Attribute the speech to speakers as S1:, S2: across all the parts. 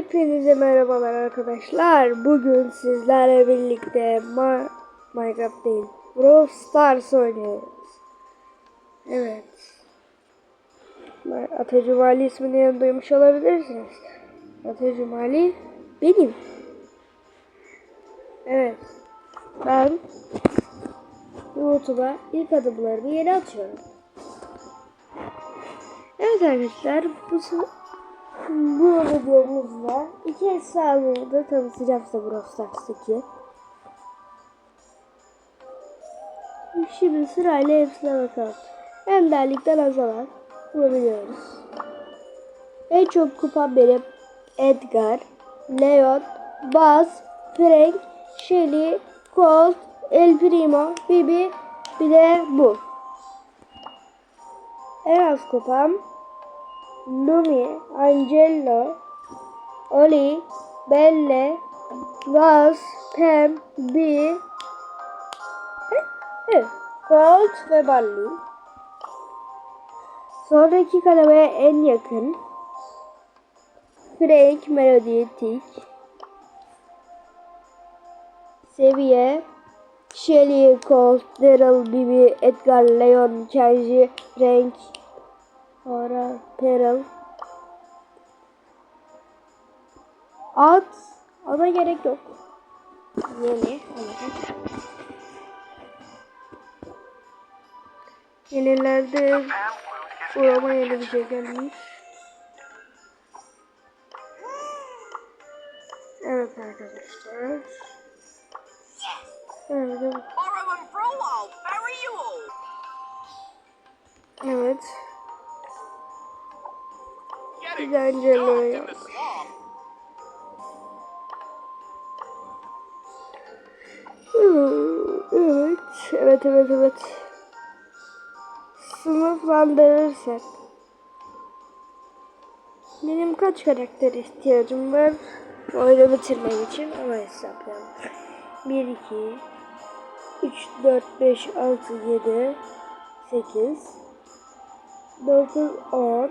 S1: Hepinize merhabalar arkadaşlar. Bugün sizlerle birlikte Ma Minecraft değil, Brawl Stars oynuyoruz. Evet. Atacım Mali ismini duymuş olabilirsiniz. Atacım Mali. benim. Evet. Ben YouTube'a ilk adımlarımı yeni atıyorum. Evet arkadaşlar bu bu videomuzda iki hesabı da tanıtacağım size Brawl Stars'taki. Şimdi sırayla hepsine bakalım. En derlikten azalan bulabiliyoruz. En çok kupa benim Edgar, Leon, Buzz, Frank, Shelly, Colt, El Primo, Bibi bir de bu. En az kupam Lumi, Angelo, Oli, Belle, Vaz, Pam, B, Gold ve Ballu. Sonraki kalemeye en yakın. Frank, Melody, Tick. Seviye Shelly, Colt, Daryl, Bibi, Edgar, Leon, Kenji, Frank, Para, peral. At. Ona gerek yok. Yeni. Yenilerde burama yeni bir şey gelmiş. Evet arkadaşlar. Evet. Evet eğlenceli oyun. Hmm, evet, evet, evet, evet. Sınıflandırırsak. Benim kaç karakter ihtiyacım var? Oyunu bitirmek için ama hesaplayalım. 1, 2, 3, 4, 5, 6, 7, 8, 9, 10,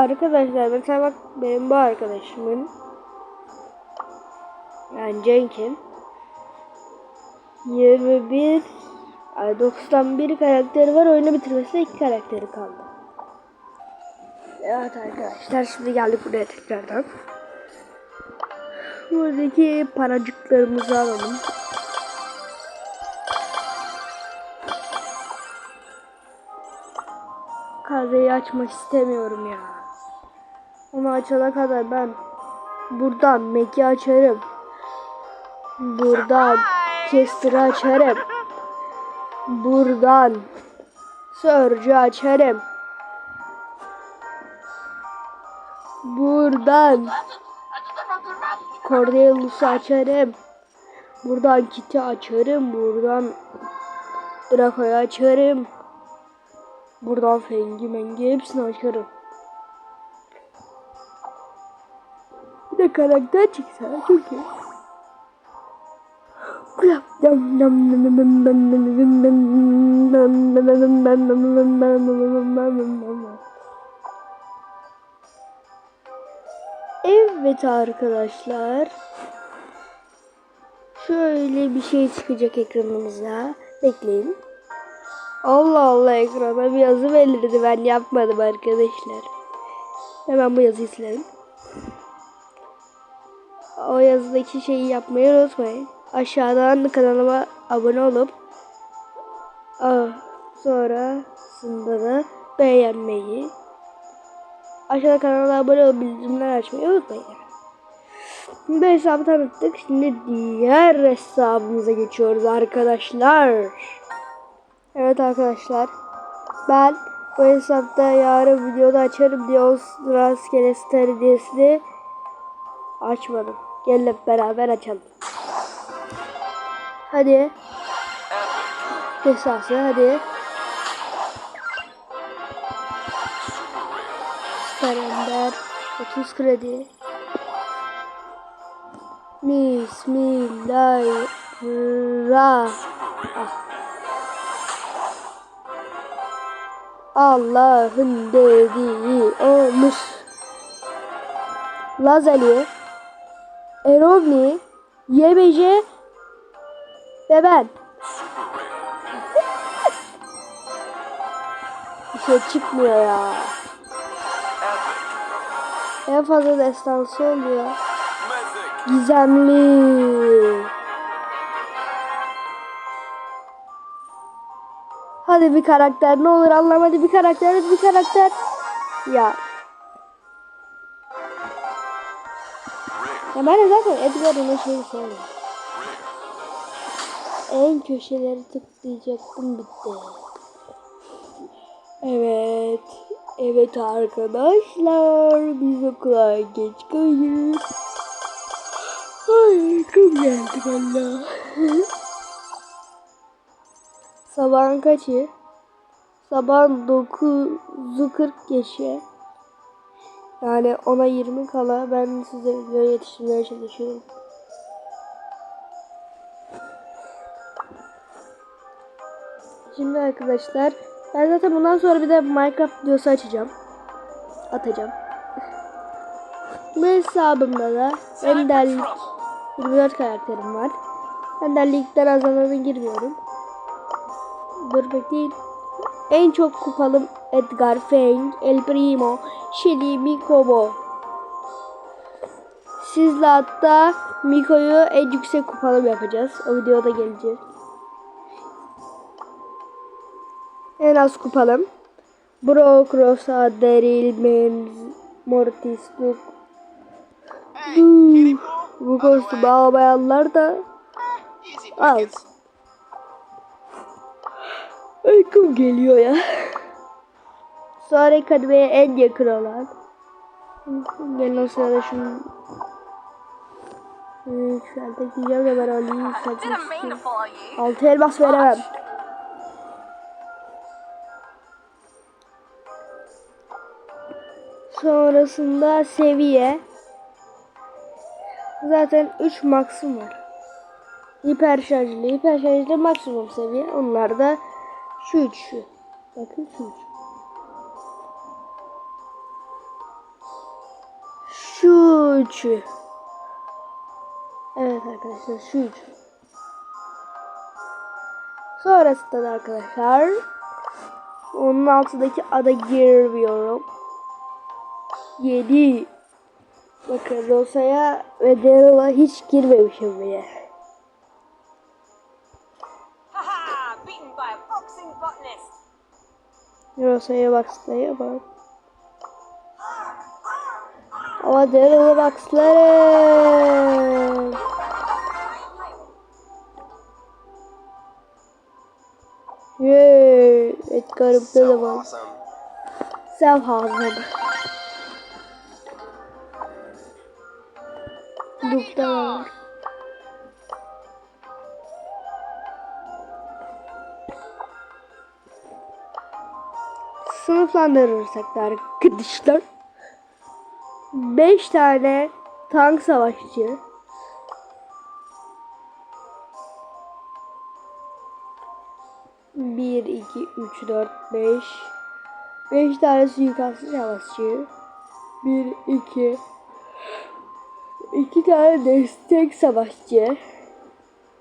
S1: Arkadaşlar mesela bak benim bu arkadaşımın yani Cenk'in 21 ay 91 karakteri var oyunu bitirmesi iki karakteri kaldı. Evet arkadaşlar şimdi geldik buraya tekrardan. Buradaki paracıklarımızı alalım. Kazeyi açmak istemiyorum ya. Onu açana kadar ben buradan Mac'i açarım. Buradan Chester'ı açarım. Buradan Surge'ı açarım. Buradan Cornelius'u açarım. Buradan Kit'i açarım. Buradan Draco'yu açarım. Buradan Fengi Mengi hepsini açarım. de karakter çıksa, çünkü. Kulak. Evet arkadaşlar. Şöyle bir şey çıkacak ekranımıza. Bekleyin. Allah Allah ekrana bir yazı verildi ben yapmadım arkadaşlar. Hemen bu yazıyı silelim o yazıdaki şeyi yapmayı unutmayın. Aşağıdan kanalıma abone olup ah, sonrasında da beğenmeyi aşağıda kanala abone olup bildirimleri açmayı unutmayın. Bu hesabı tanıttık. Şimdi diğer hesabımıza geçiyoruz arkadaşlar. Evet arkadaşlar. Ben bu hesapta yarın videoda açarım diye o rastgele stardiyesini açmadım. Gel hep beraber açalım. Hadi. Esası hadi. Süper Ender. 30 kredi. Bismillahirrahmanirrahim. Allah'ın dediği olmuş. Lazali. Erolni, YBC ve ben. Bir şey çıkmıyor ya. En fazla destansı oluyor. Gizemli. Hadi bir karakter ne olur anlamadı bir karakter bir karakter. Ya Ya ben de zaten Edgar'ın o şeyi sevmiyorum. En köşeleri tıklayacaktım bitti. Evet. Evet arkadaşlar biz okula geç kalıyoruz. Ay kum geldi valla. Sabahın kaçı? Sabah 9'u 40 geçe. Yani ona 20 kala ben size video yetiştirmeye çalışıyorum. Şimdi arkadaşlar ben zaten bundan sonra bir de Minecraft videosu açacağım. Atacağım. Bu hesabımda da Enderlik 24 karakterim var. Enderlikten azalana girmiyorum. Dur bekleyin. En çok kupalım Edgar, Feng, El Primo, Shelly, Mikobo. Sizle hatta Miko'yu en yüksek kupalım yapacağız. O videoda gelecek. En az kupalım. Bro Rosa, Daryl, Mims, Mortis, Luke. Bu, bu kostümü almayanlar da az. geliyor ya. Sonra kadmeye en yakın olan. Gelin o sırada şunu Şurada gideceğim de ben alayım satmıştım. Altı elmas veremem. Sonrasında seviye. Zaten 3 maksimum var. Hiper şarjlı, hiper şarjlı maksimum seviye. Onlar da şu üçü. Bakın şu üçü. Şu üçü. Evet arkadaşlar şu üçü. Sonrasında da arkadaşlar onun altındaki ada giriyorum. 7 Bakın Rosa'ya ve Daryl'a hiç girmemişim bile. Cross'a baksaya bak. Ama Daryl'a baksları. Yay. Edgar'ı bir de var. Sev hazır. Duke'da var. sınıflandırırsak da arkadaşlar 5 tane tank savaşçı 1 2 3 4 5 5 tane suikastçı savaşçı 1 2 2 tane destek savaşçı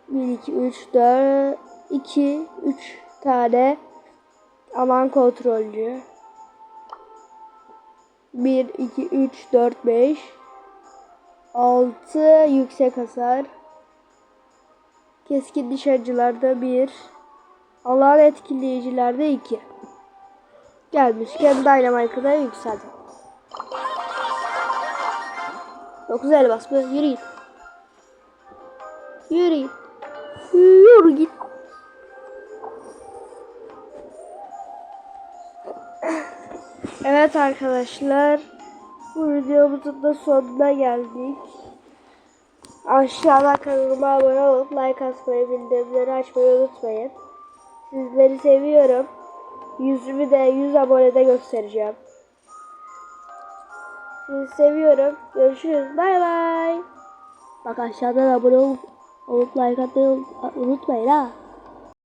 S1: 1 2 3 4 2 3 tane Alan kontrollü. 1, 2, 3, 4, 5. 6 yüksek hasar. Keskin nişancılarda 1. Alan etkileyicilerde 2. Gelmişken Dynamite'ı da yükseldi. 9 el basma. Yürü git. Yürü Yürü git. Evet arkadaşlar. Bu videomuzun da sonuna geldik. Aşağıda kanalıma abone olup like atmayı, bildirimleri açmayı unutmayın. Sizleri seviyorum. Yüzümü de 100 abonede göstereceğim. Sizi seviyorum. Görüşürüz. Bay bay. Bak aşağıdan abone olup, olup like atmayı unutmayın ha.